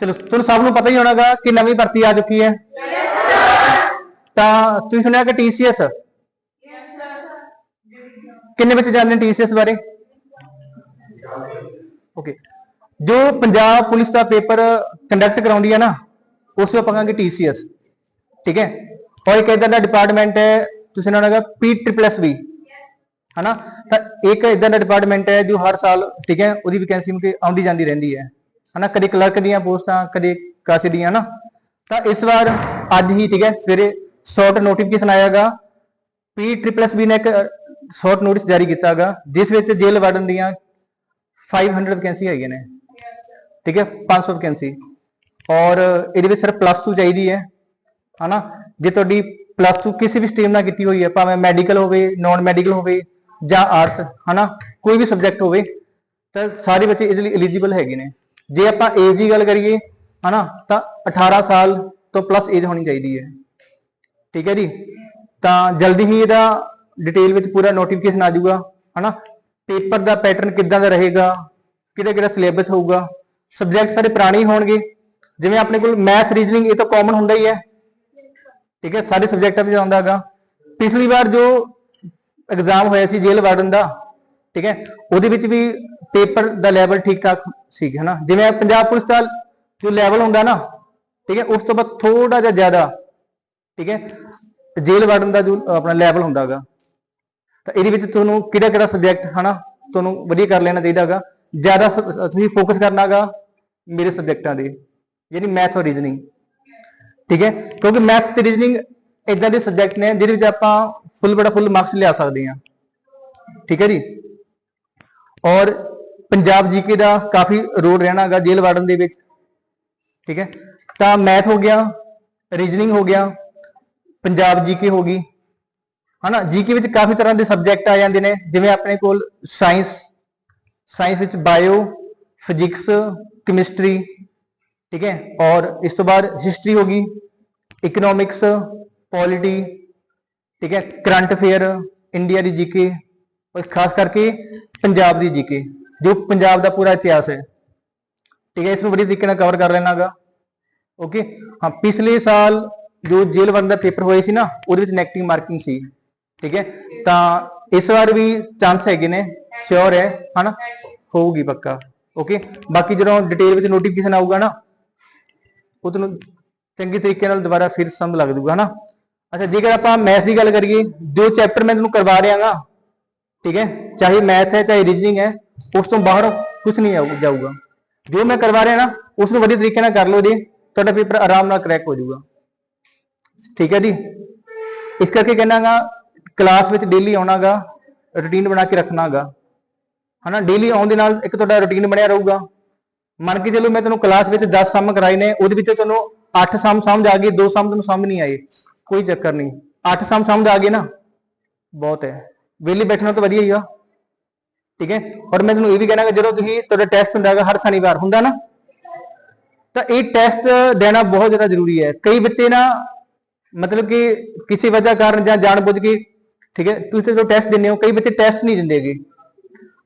ਚਲੋ, ਤੁਹਾਨੂੰ ਸਭ ਨੂੰ ਪਤਾ ਹੀ ਹੋਣਾਗਾ ਕਿ ਨਵੀਂ ਭਰਤੀ ਆ ਚੁੱਕੀ ਹੈ। ਤਾਂ ਤੁਸੀਂ ਸੁਣਿਆ ਕਿ TCS ਕਿੰਨੇ ਬੱਚੇ ਜਾਣਦੇ ਨੇ TCS ਬਾਰੇ? ਓਕੇ ਜੋ ਪੰਜਾਬ ਪੁਲਿਸ ਦਾ ਪੇਪਰ ਕੰਡਕਟ ਕਰਾਉਂਦੀ ਹੈ ਨਾ, ਉਸ ਨੂੰ ਆਪਾਂ ਕਹਾਂਗੇ TCS ਠੀਕ ਹੈ? ਔਰ ਇੱਕ ਇਦਾਂ ਦਾ ਡਿਪਾਰਟਮੈਂਟ ਹੈ, ਤੁਸੀਂ ਨਾਮ ਹੈਗਾ ਪੀ ਟ੍ਰਿਪਲ ਐਸ ਬੀ ਹਨਾ? ਤਾਂ ਇੱਕ ਇਦਾਂ ਦਾ ਡਿਪਾਰਟਮੈਂਟ ਹੈ ਜੋ ਹਰ ਸਾਲ, ਠੀਕ ਹੈ, ਉਹਦੀ ਵੈਕੈਂਸੀ ਮੁਕੇ ਆਉਂਦੀ ਜਾਂਦੀ ਰਹਿੰਦੀ ਹੈ। ਹਨਾ, ਕਦੇ ਕਲਰਕ ਦੀਆਂ ਪੋਸਟਾਂ, ਕਦੇ ਕਾਸੇ ਦੀਆਂ ਨਾ। ਤਾਂ ਇਸ ਵਾਰ ਅੱਜ ਹੀ, ਠੀਕ ਹੈ, ਸਵੇਰੇ ਸ਼ਾਰਟ ਨੋਟੀਫਿਕੇਸ਼ਨ ਆਇਆਗਾ। ਪੀ ਟ੍ਰਿਪਲ ਐਸ ਬੀ ਨੇ ਇੱਕ ਸ਼ਾਰਟ ਨੋਟਿਸ ਜਾਰੀ ਕੀਤਾਗਾ, ਜਿਸ ਵਿੱਚ ਜੇਲ੍ਹ ਵਾਰਡਨ ਦੀਆਂ 500 ਵੈਕੈਂਸੀ ਹੈਗੀਆਂ ਨੇ। ਠੀਕ ਹੈ 500 ਵੈਕੈਂਸੀ ਔਰ ਇਹਦੇ ਵਿੱਚ ਸਿਰਫ ਪਲੱਸ 2 ਚਾਹੀਦੀ ਹੈ, ਹਨਾ। ਜੇ ਤੁਹਾਡੀ ਪਲੱਸ 2 ਕਿਸੇ ਵੀ ਸਟਰੀਮ ਨਾਲ ਕੀਤੀ ਹੋਈ ਹੈ, ਭਾਵੇਂ ਮੈਡੀਕਲ ਹੋਵੇ ਨਾਨ ਮੈਡੀਕਲ ਹੋਵੇ ਜਾਂ ਆਰਟਸ ਹਨਾ, ਕੋਈ ਵੀ ਸਬਜੈਕਟ ਹੋਵੇ, ਤਾਂ ਸਾਰੇ ਬੱਚੇ ਇਜ਼ੀਲੀ ਐਲੀਜੀਬਲ ਹੈਗੇ ਨੇ। ਜੇ ਆਪਾਂ ਏਜ ਦੀ ਗੱਲ ਕਰੀਏ, ਹਨਾ, ਤਾਂ 18 ਸਾਲ ਤੋਂ ਪਲੱਸ ਏਜ ਹੋਣੀ ਚਾਹੀਦੀ ਹੈ। ਠੀਕ ਹੈ ਜੀ? ਤਾਂ ਜਲਦੀ ਹੀ ਇਹਦਾ ਡਿਟੇਲ ਵਿੱਚ ਪੂਰਾ ਨੋਟੀਫਿਕੇਸ਼ਨ ਆ ਜਾਊਗਾ, ਹਨਾ? ਪੇਪਰ ਦਾ ਪੈਟਰਨ ਕਿੱਦਾਂ ਦਾ ਰਹੇਗਾ, ਕਿਹੜਾ ਕਿਹੜਾ ਸਿਲੇਬਸ ਹੋਊਗਾ ਸਬਜੈਕਟ ਸਾਰੇ ਪੁਰਾਣੇ ਹੋਣਗੇ। ਜਿਵੇਂ ਆਪਣੇ ਕੋਲ ਮੈਥ ਰੀਜ਼ਨਿੰਗ ਇਹ ਤਾਂ ਕਾਮਨ ਹੁੰਦਾ ਹੀ ਹੈ। ਠੀਕ ਹੈ? ਸਾਰੇ ਸਬਜੈਕਟਾਂ ਵਿੱਚ ਆਉਂਦਾ ਹੈਗਾ। ਪਿਛਲੀ ਵਾਰ ਜੋ ਐਗਜ਼ਾਮ ਹੋਇਆ ਸੀ ਜੇਲ੍ਹ ਵਾਰਡਨ ਦਾ, ਠੀਕ ਹੈ? ਉਹਦੇ ਵਿੱਚ ਵੀ ਪੇਪਰ ਦਾ ਲੈਵਲ ਠੀਕ ਠਾਕ ਠੀਕ ਹੈ ਨਾ? ਜਿਵੇਂ ਪੰਜਾਬ ਪੁਲਿਸ ਦਾ ਜੋ ਲੈਵਲ ਹੁੰਦਾ ਨਾ, ਠੀਕ ਹੈ, ਉਸ ਤੋਂ ਬਾਅਦ ਥੋੜਾ ਜਿਹਾ ਜ਼ਿਆਦਾ, ਠੀਕ ਹੈ, ਜੇਲ੍ਹ ਵਾਰਡਨ ਦਾ ਜੋ ਆਪਣਾ ਲੈਵਲ ਹੁੰਦਾਗਾ ਤਾਂ ਇਹਦੇ ਵਿੱਚ ਤੁਹਾਨੂੰ ਕਿਹੜਾ ਕਿਹੜਾ ਸਬਜੈਕਟ ਹਨਾ, ਤੁਹਾਨੂੰ ਵਧੀਆ ਕਰ ਲੈਣਾ ਚਾਹੀਦਾਗਾ ਜ਼ਿਆਦਾ ਤੁਸੀਂ ਫੋਕਸ ਕਰਨਾਗਾ ਮੇਰੇ ਸਬਜੈਕਟਾਂ ਦੇ ਯਾਨੀ ਮੈਥ ਔਰ ਰੀਜ਼ਨਿੰਗ ਠੀਕ ਹੈ, ਕਿਉਂਕਿ ਮੈਥ ਤੇ ਰੀਜ਼ਨਿੰਗ ਇਦਾਂ ਦੇ ਸਬਜੈਕਟ ਨੇ ਜਿਹਦੇ ਵਿੱਚ ਆਪਾਂ ਫੁੱਲ ਬੜਾ ਫੁੱਲ ਮਾਰਕਸ ਲਿਆ ਸਕਦੇ ਹਾਂ। ਠੀਕ ਹੈ ਜੀ? ਔਰ ਪੰਜਾਬ ਜੀਕੇ ਦਾ ਕਾਫੀ ਰੋਲ ਰਹਿਣਾਗਾ ਜੇਲ੍ਹ ਵਾਰਡਨ ਦੇ ਵਿੱਚ। ਠੀਕ ਹੈ? ਤਾਂ ਮੈਥ ਹੋ ਗਿਆ ਰੀਜ਼ਨਿੰਗ ਹੋ ਗਿਆ, ਪੰਜਾਬ ਜੀਕੇ ਹੋ ਗਈ। ਹਨਾ? ਜੀਕੇ ਵਿੱਚ ਕਾਫੀ ਤਰ੍ਹਾਂ ਦੇ ਸਬਜੈਕਟ ਆ ਜਾਂਦੇ ਨੇ, ਜਿਵੇਂ ਆਪਣੇ ਕੋਲ ਸਾਇੰਸ ਸਾਇੰਸ ਵਿੱਚ ਬਾਇਓ ਫਿਜ਼ਿਕਸ ਕੈਮਿਸਟਰੀ ਠੀਕ ਹੈ? ਔਰ ਇਸ ਤੋਂ ਬਾਅਦ ਹਿਸਟਰੀ ਹੋ ਗਈ ਇਕਨੋਮਿਕਸ ਪੋਲਿਟੀ ਠੀਕ ਹੈ? ਕਰੰਟ ਅਫੇਅਰ ਇੰਡੀਆ ਦੀ ਜੀਕੇ ਔਰ ਖਾਸ ਕਰਕੇ ਪੰਜਾਬ ਦੀ ਜੀਕੇ ਜੋ ਪੰਜਾਬ ਦਾ ਪੂਰਾ ਇਤਿਹਾਸ ਹੈ। ਠੀਕ ਹੈ ਇਸ ਨੂੰ ਬੜੀ ਤਰੀਕੇ ਨਾਲ ਕਵਰ ਕਰ ਲੈਣਾਗਾ। ਓਕੇ ਹਾਂ, ਪਿਛਲੇ ਸਾਲ ਜੋ ਜੇਲ੍ਹ ਵਰਨ ਦਾ ਪੇਪਰ ਹੋਏ ਸੀ ਨਾ, ਉਹਦੇ ਵਿੱਚ ਨੈਗੇਟਿਵ ਮਾਰਕਿੰਗ ਸੀ। ਠੀਕ ਹੈ? ਤਾਂ ਇਸ ਵਾਰ ਵੀ ਚਾਂਸ ਹੈਗੇ ਨੇ। ਸ਼ੋਰ ਹੈ, ਹਨਾ? ਹੋਊਗੀ ਪੱਕਾ। ਓਕੇ ਬਾਕੀ ਜਦੋਂ ਡਿਟੇਲ ਵਿੱਚ ਨੋਟੀਫਿਕੇਸ਼ਨ ਆਊਗਾ ਨਾ, ਉਹ ਤੁਹਾਨੂੰ ਚੰਗੀ ਤਰੀਕੇ ਨਾਲ ਦੁਬਾਰਾ ਫਿਰ ਸਮਝ ਲੱਗ ਜੂਗਾ ਹਨਾ? ਅੱਛਾ, ਜੇਕਰ ਆਪਾਂ ਮੈਥ ਦੀ ਗੱਲ ਕਰੀਏ, ਜੋ ਚੈਪਟਰ ਮੈਂ ਤੁਹਾਨੂੰ ਕਰਵਾ ਰਿਹਾਗਾ, ਠੀਕ ਹੈ? ਚਾਹੇ ਮੈਥ ਹੈ, ਚਾਹੇ ਰੀਜ਼ਨਿੰਗ ਹੈ ਉਸ ਤੋਂ ਬਾਹਰ ਕੁਝ ਨਹੀਂ ਆਊ- ਜਾਊਗਾ। ਜੋ ਮੈਂ ਕਰਵਾ ਰਿਹਾ ਨਾ ਉਸ ਨੂੰ ਵਧੀਆ ਤਰੀਕੇ ਨਾਲ ਕਰ ਲਓ ਜੀ, ਤੁਹਾਡਾ ਪੇਪਰ ਆਰਾਮ ਨਾਲ ਕਰੈਕ ਹੋ ਜਾਊਗਾ। ਠੀਕ ਹੈ ਜੀ? ਇਸ ਕਰਕੇ ਕਹਿਣਾਗਾ ਕਲਾਸ ਵਿੱਚ ਡੇਲੀ ਆਉਣਾਗਾ ਰੁਟੀਨ ਬਣਾ ਕੇ ਰੱਖਣਾਗਾ। ਹਨਾ ਡੇਲੀ ਆਉਣ ਦੇ ਨਾਲ ਇੱਕ ਤੁਹਾਡਾ ਰੁਟੀਨ ਬਣਿਆ ਰਹੂਗਾ। ਮੰਨ ਕੇ ਚਲੋ ਮੈਂ ਤੁਹਾਨੂੰ ਕਲਾਸ ਵਿੱਚ 10 ਸਮ ਕਰਾਏ ਨੇ, ਉਹਦੇ ਵਿੱਚੋਂ ਤੁਹਾਨੂੰ 8 ਸਮ ਸਮਝ ਆ ਗਏ 2 ਸਮ ਤੁਹਾਨੂੰ ਸਮਝ ਨਹੀਂ ਆਏ। ਕੋਈ ਚੱਕਰ ਨਹੀਂ। 8 ਸਮ ਸਮਝ ਆ ਗਏ ਨਾ। ਬਹੁਤ ਹੈ। ਵਿਹਲੇ ਬੈਠਣਾ ਤਾਂ ਵਧੀਆ ਹੀ ਆ। ਠੀਕ ਹੈ? ਔਰ ਮੈਂ ਤੁਹਾਨੂੰ ਇਹ ਵੀ ਕਹਿਣਾ ਕਿ ਜਦੋਂ ਤੁਸੀਂ ਤੁਹਾਡਾ ਟੈਸਟ ਹੁੰਦਾ ਹੈਗਾ ਹਰ ਸ਼ਨੀਵਾਰ, ਹੁੰਦਾ ਨਾ? ਤਾਂ ਇਹ ਟੈਸਟ ਦੇਣਾ ਬਹੁਤ ਜ਼ਿਆਦਾ ਜ਼ਰੂਰੀ ਹੈ। ਕਈ ਬੱਚੇ ਨਾ ਮਤਲਬ ਕਿ ਕਿਸੇ ਵਜ੍ਹਾ ਕਾਰਨ ਜਾਂ ਜਾਣਬੁੱਝ ਕੇ, ਠੀਕ ਹੈ? ਤੁਸੀਂ ਜਦੋਂ ਟੈਸਟ ਦਿੰਦੇ ਹੋ, ਕਈ ਬੱਚੇ ਟੈਸਟ ਨਹੀਂ ਦਿੰਦੇਗੇ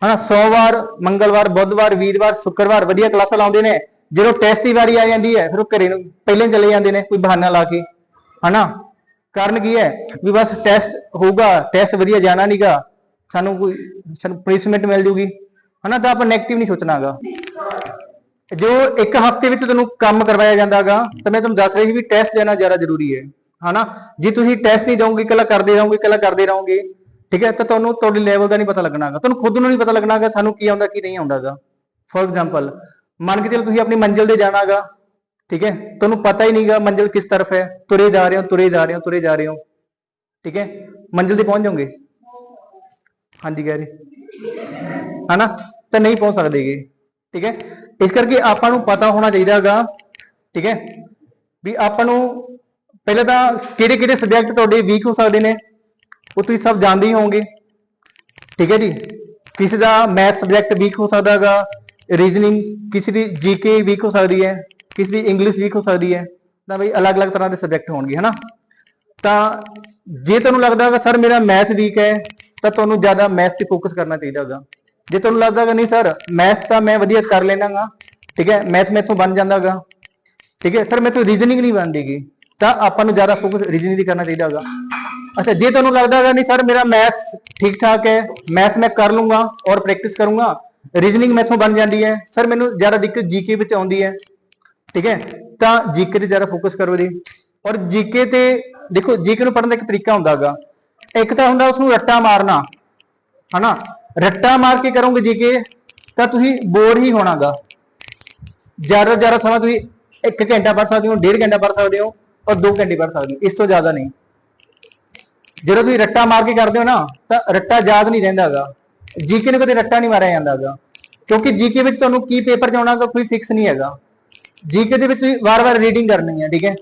ਹਨਾ, ਸੋਮਵਾਰ, ਮੰਗਲਵਾਰ, ਬੁੱਧਵਾਰ, ਵੀਰਵਾਰ, ਸ਼ੁੱਕਰਵਾਰ ਵਧੀਆ ਕਲਾਸਾਂ ਲਾਉਂਦੇ ਨੇ। ਜਦੋਂ ਟੈਸਟ ਦੀ ਵਾਰੀ ਆ ਜਾਂਦੀ ਹੈ, ਫਿਰ ਉਹ ਘਰੇ ਨੂੰ ਪਹਿਲਾਂ ਚਲੇ ਜਾਂਦੇ ਨੇ ਕੋਈ ਬਹਾਨਾ ਲਾ ਕੇ। ਹਨਾ? ਕਾਰਨ ਕੀ ਹੈ? ਵੀ ਬਸ ਟੈਸਟ ਹੋਊਗਾ ਟੈਸਟ ਵਧੀਆ ਜਾਣਾ ਨਹੀਂਗਾ ਸਾਨੂੰ ਕੋਈ, ਸਾਨੂੰ ਪਲੇਸਮੈਂਟ ਮਿਲ ਜੂਗੀ। ਹਨਾ, ਤਾਂ ਆਪਾਂ 네ਗੇਟਿਵ ਨਹੀਂ ਸੋਚਣਾਗਾ ਜੋ ਇੱਕ ਹਫ਼ਤੇ ਵਿੱਚ ਤੁਹਾਨੂੰ ਕੰਮ ਕਰਵਾਇਆ ਜਾਂਦਾਗਾ ਤਾਂ ਮੈਂ ਤੁਹਾਨੂੰ ਦੱਸ ਰਹੀ ਸੀ ਵੀ ਟੈਸਟ ਦੇਣਾ ਜ਼ਿਆਦਾ ਜ਼ਰੂਰੀ ਹੈ। ਹਨਾ, ਜੇ ਤੁਸੀਂ ਟੈਸਟ ਨਹੀਂ ਦੋਗੇ ਇਕੱਲਾ ਕਰਦੇ ਰਹੋਗੇ, ਇਕੱਲਾ ਕਰਦੇ ਰਹੋਗੇ, ਠੀਕ ਹੈ, ਤਾਂ ਤੁਹਾਨੂੰ ਤੁਹਾਡੇ ਲੈਵਲ ਦਾ ਨਹੀਂ ਪਤਾ ਲੱਗਣਾਗਾ ਤੁਹਾਨੂੰ ਖੁਦ ਨੂੰ ਨਹੀਂ ਪਤਾ ਲੱਗਣਾਗਾ ਸਾਨੂੰ ਕੀ ਆਉਂਦਾ, ਕੀ ਨਹੀਂ ਆਉਂਦਾਗਾ ਫੋਰ ਐਗਜ਼ਾਮਪਲ ਮੰਨ ਕੇ ਚੱਲੋ ਤੁਸੀਂ ਆਪਣੀ ਮੰਜ਼ਿਲ ਤੇ ਜਾਣਾਗਾ ਠੀਕ ਹੈ, ਤੁਹਾਨੂੰ ਪਤਾ ਹੀ ਨਹੀਂਗਾ ਮੰਜ਼ਿਲ ਕਿਸ ਤਰਫ ਹੈ। ਤੁਰੇ ਜਾ ਰਹੇ ਹੋ, ਤੁਰੇ ਜਾ ਰਹੇ ਹੋ, ਤੁਰੇ ਜਾ ਰਹੇ ਹੋ, ਠੀਕ ਹੈ, ਮੰਜ਼ਿਲ ਤੇ ਪਹੁੰਚ ਜਾਓਗੇ। ਹਾਂਜੀ, ਕਹਿ ਗੈਰੀ ਹਨਾ? ਤਾਂ ਨਹੀਂ ਪਹੁੰਚ ਸਕਦੇਗੇ ਠੀਕ ਹੈ? ਇਸ ਕਰਕੇ ਆਪਾਂ ਨੂੰ ਪਤਾ ਹੋਣਾ ਚਾਹੀਦਾਗਾ ਠੀਕ ਹੈ? ਵੀ ਆਪਾਂ ਨੂੰ ਪਹਿਲਾਂ ਤਾਂ ਕਿਹੜੇ ਕਿਹੜੇ ਸਬਜੈਕਟ ਤੁਹਾਡੇ ਵੀਕ ਹੋ ਸਕਦੇ ਨੇ, ਉਹ ਤੁਸੀਂ ਸਭ ਜਾਣਦੇ ਹੀ ਹੋਵੋਗੇ। ਠੀਕ ਹੈ ਜੀ? ਕਿਸੇ ਦਾ ਮੈਥ ਸਬਜੈਕਟ ਵੀਕ ਹੋ ਸਕਦਾਗਾ ਰੀਜ਼ਨਿੰਗ ਕਿਸੇ ਦੀ ਜੀਕੇ ਵੀਕ ਹੋ ਸਕਦੀ ਹੈ, ਕਿਸੇ ਦੀ ਇੰਗਲਿਸ਼ ਵੀਕ ਹੋ ਸਕਦੀ ਹੈ, ਤਾਂ ਬਈ ਅਲੱਗ-ਅਲੱਗ ਤਰ੍ਹਾਂ ਦੇ ਸਬਜੈਕਟ ਹੋਣਗੇ, ਹਨਾ? ਤਾਂ ਜੇ ਤੁਹਾਨੂੰ ਲੱਗਦਾ ਹੈਗਾ, ਸਰ, ਮੇਰਾ ਮੈਥ ਵੀਕ ਹੈ ਤਾਂ ਤੁਹਾਨੂੰ ਜ਼ਿਆਦਾ ਮੈਥ ਤੇ ਫੋਕਸ ਕਰਨਾ ਚਾਹੀਦਾ ਹੈਗਾ ਜੇ ਤੁਹਾਨੂੰ ਲੱਗਦਾ ਹੈਗਾ ਨਹੀਂ ਸਰ ਮੈਥ ਤਾਂ ਮੈਂ ਵਧੀਆ ਕਰ ਲੈਣਾਗਾ ਠੀਕ ਹੈ? ਮੈਥ ਮੈਥੋਂ ਬਣ ਜਾਂਦਾਗਾ ਠੀਕ ਹੈ? ਸਰ ਮੈਥੋਂ ਰੀਜ਼ਨਿੰਗ ਨਹੀਂ ਬਣਦੀਗੀ, ਤਾਂ ਆਪਾਂ ਨੂੰ ਜ਼ਿਆਦਾ ਫੋਕਸ ਰੀਜ਼ਨਿੰਗ 'ਤੇ ਕਰਨਾ ਚਾਹੀਦਾ ਹੈਗਾ ਅੱਛਾ, ਜੇ ਤੁਹਾਨੂੰ ਲੱਗਦਾ ਹੈਗਾ ਨਹੀਂ ਸਰ ਮੇਰਾ ਮੈਥ ਠੀਕ ਠਾਕ ਹੈ ਮੈਥ ਮੈਂ ਕਰ ਲੂੰਗਾ ਔਰ ਪ੍ਰੈਕਟਿਸ ਕਰੂੰਗਾ ਰੀਜ਼ਨਿੰਗ ਮੈਥੋਂ ਬਣ ਜਾਂਦੀ ਹੈ। ਸਰ ਮੈਨੂੰ ਜ਼ਿਆਦਾ ਦਿੱਕਤ ਜੀਕੇ ਵਿੱਚ ਆਉਂਦੀ ਹੈ, ਠੀਕ ਹੈ? ਤਾਂ ਜੀਕੇ ਤੇ ਜ਼ਿਆਦਾ ਫੋਕਸ ਕਰੋ ਜੀ। ਔਰ ਜੀਕੇ ਤੇ ਦੇਖੋ ਜੀਕੇ ਨੂੰ ਪੜ੍ਹਨ ਦਾ ਇੱਕ ਤਰੀਕਾ ਹੁੰਦਾ ਹੈਗਾ ਇੱਕ ਤਾਂ ਹੁੰਦਾ ਉਸ ਨੂੰ ਰੱਟਾ ਮਾਰਨਾ, ਹਨਾ? ਰੱਟਾ ਮਾਰ ਕੇ ਕਰੋਗੇ ਜੀਕੇ ਤਾਂ ਤੁਸੀਂ ਬੋਰ ਹੀ ਹੋਣਾਗਾ। ਜ਼ਿਆਦਾ ਤੋਂ ਜ਼ਿਆਦਾ ਸਮਾਂ ਤੁਸੀਂ 1 ਘੰਟਾ ਪੜ੍ਹ ਸਕਦੇ ਹੋ 1.5 ਘੰਟਾ ਪੜ੍ਹ ਸਕਦੇ ਹੋ ਔਰ 2 ਘੰਟੇ ਪੜ੍ਹ ਸਕਦੇ ਹੋ, ਇਸ ਤੋਂ ਜ਼ਿਆਦਾ ਨਹੀਂ। ਜਦੋਂ ਤੁਸੀਂ ਰੱਟਾ ਮਾਰ ਕੇ ਕਰਦੇ ਹੋ ਨਾ, ਤਾਂ ਰੱਟਾ ਯਾਦ ਨਹੀਂ ਰਹਿੰਦਾਗਾ। ਜੀਕੇ ਨੂੰ ਕਦੇ ਰੱਟਾ ਨਹੀਂ ਮਾਰਿਆ ਜਾਂਦਾਗਾ। ਕਿਉਂਕਿ ਜੀਕੇ ਵਿੱਚ ਤੁਹਾਨੂੰ ਕੀ ਪੇਪਰ ਚ ਆਉਣਾ ਕੋਈ ਫਿਕਸ ਨਹੀਂ ਹੈਗਾ। ਜੀਕੇ ਦੇ ਵਿੱਚ ਤੁਸੀਂ ਵਾਰ-ਵਾਰ ਰੀਡਿੰਗ ਕਰਨੀ ਹੈ, ਠੀਕ ਹੈ?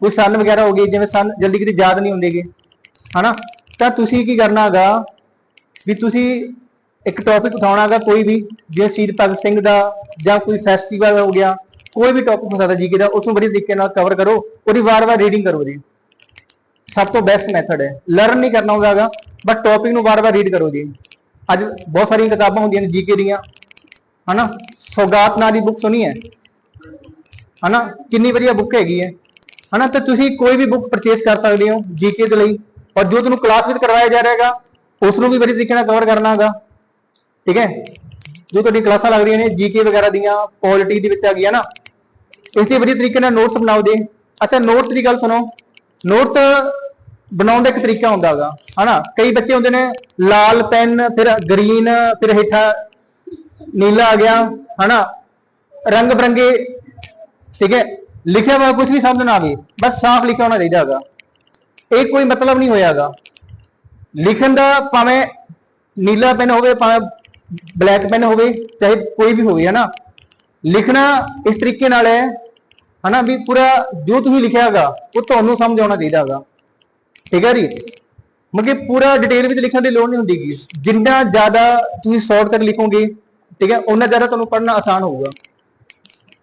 ਕੋਈ ਸਨ ਵਗੈਰਾ ਹੋ ਗਈ, ਜਿਵੇਂ ਸਨ ਜਲਦੀ ਕਿਤੇ ਯਾਦ ਨਹੀਂ ਹੁੰਦੇਗੇ। ਹਨਾ? ਤਾਂ ਤੁਸੀਂ ਕੀ ਕਰਨਾ ਹੈਗਾ ਵੀ ਤੁਸੀਂ ਇੱਕ ਟੌਪਿਕ ਉਠਾਉਣਾਗਾ ਕੋਈ ਵੀ, ਜੇ ਸ਼ਹੀਦ ਭਗਤ ਸਿੰਘ ਦਾ ਜਾਂ ਕੋਈ ਫੈਸਟੀਵਲ ਹੋ ਗਿਆ, ਕੋਈ ਵੀ ਟੌਪਿਕ ਹੋ ਸਕਦਾ ਜੀਕੇ ਦਾ ਉਸ ਨੂੰ ਬੜੀ ਤਰੀਕੇ ਨਾਲ ਕਵਰ ਕਰੋ, ਉਹਦੀ ਵਾਰ-ਵਾਰ ਰੀਡਿੰਗ ਕਰੋ ਜੀ। ਸਭ ਤੋਂ ਬੈਸਟ ਮੈਥਡ ਹੈ। ਲਰਨ ਨਹੀਂ ਕਰਨਾ ਹੁੰਦਾਗਾ ਬਟ ਟੌਪਿਕ ਨੂੰ ਵਾਰ-ਵਾਰ ਰੀਡ ਕਰੋ ਜੀ। ਅੱਜ ਬਹੁਤ ਸਾਰੀਆਂ ਕਿਤਾਬਾਂ ਹੁੰਦੀਆਂ ਨੇ ਜੀਕੇ ਦੀਆਂ, ਹਨਾ? ਸੌਗਾਤ ਨਾਂ ਦੀ ਬੁੱਕ ਸੁਣੀ ਹੈ? ਹਨਾ? ਕਿੰਨੀ ਵਧੀਆ ਬੁੱਕ ਹੈਗੀ ਹੈ। ਹਨਾ? ਤਾਂ ਤੁਸੀਂ ਕੋਈ ਵੀ ਬੁੱਕ ਪਰਚੇਸ ਕਰ ਸਕਦੇ ਹੋ ਜੀਕੇ ਦੇ ਲਈ। ਔਰ ਜੋ ਤੁਹਾਨੂੰ ਕਲਾਸ ਵਿੱਚ ਕਰਵਾਇਆ ਜਾ ਰਿਹਾ ਹੈਗਾ ਉਸ ਨੂੰ ਵੀ ਬੜੀ ਤਰੀਕੇ ਨਾਲ ਕਵਰ ਕਰਨਾ ਹੈਗਾ ਠੀਕ ਹੈ? ਜੋ ਤੁਹਾਡੀ ਕਲਾਸਾਂ ਲੱਗ ਰਹੀਆਂ ਨੇ ਜੀਕੇ ਵਗੈਰਾ ਦੀਆਂ ਪੋਲਿਟੀ ਦੇ ਵਿੱਚ ਆ ਗਈਆਂ ਨਾ, ਇਸ ਦੇ ਵਧੀਆ ਤਰੀਕੇ ਨਾਲ ਨੋਟਸ ਬਣਾਓ ਦੇ ਅੱਛਾ ਨੋਟਸ ਦੀ ਗੱਲ ਸੁਣੋ। ਨੋਟਸ ਬਣਾਉਣ ਦਾ ਇੱਕ ਤਰੀਕਾ ਹੁੰਦਾ ਹੈਗਾ ਹਨਾ? ਕਈ ਬੱਚੇ ਹੁੰਦੇ ਨੇ, ਲਾਲ ਪੈਨ, ਫਿਰ ਗ੍ਰੀਨ ਫਿਰ ਹੇਠਾਂ ਨੀਲਾ ਆ ਗਿਆ, ਹਨਾ? ਰੰਗ ਬਰੰਗੇ, ਠੀਕ ਹੈ? ਲਿਖਿਆ ਹੋਇਆ ਕੁਝ ਵੀ ਸਮਝ ਨਾ ਆਵੇ, ਬਸ ਸਾਫ਼ ਲਿਖਿਆ ਹੋਣਾ ਚਾਹੀਦਾ ਹੈਗਾ। ਇਹ ਕੋਈ ਮਤਲਬ ਨਹੀਂ ਹੋਇਆਗਾ। ਲਿਖਣ ਦਾ ਭਾਵੇਂ ਨੀਲਾ ਪੈਨ ਹੋਵੇ, ਭਾਵੇਂ ਬਲੈਕ ਪੈਨ ਹੋਵੇ, ਚਾਹੇ ਕੋਈ ਵੀ ਹੋਵੇ, ਹਨਾ? ਲਿਖਣਾ ਇਸ ਤਰੀਕੇ ਨਾਲ ਹੈ, ਹਨਾ, ਵੀ ਪੂਰਾ ਜੋ ਤੁਸੀਂ ਲਿਖਿਆ ਹੈਗਾ ਉਹ ਤੁਹਾਨੂੰ ਸਮਝ ਆਉਣਾ ਚਾਹੀਦਾ ਹੈਗਾ। ਠੀਕ ਹੈ ਜੀ? ਮਗੇ ਪੂਰਾ ਡਿਟੇਲ ਵਿੱਚ ਲਿਖਣ ਦੀ ਲੋੜ ਨਹੀਂ ਹੁੰਦੀਗੀ ਜਿੰਨਾ ਜ਼ਿਆਦਾ ਤੁਸੀਂ ਸ਼ਾਰਟਕਟ ਲਿਖੋਗੇ, ਠੀਕ ਹੈ ਉਹਨਾਂ ਜ਼ਿਆਦਾ ਤੁਹਾਨੂੰ ਪੜ੍ਹਨਾ ਆਸਾਨ ਹੋਊਗਾ।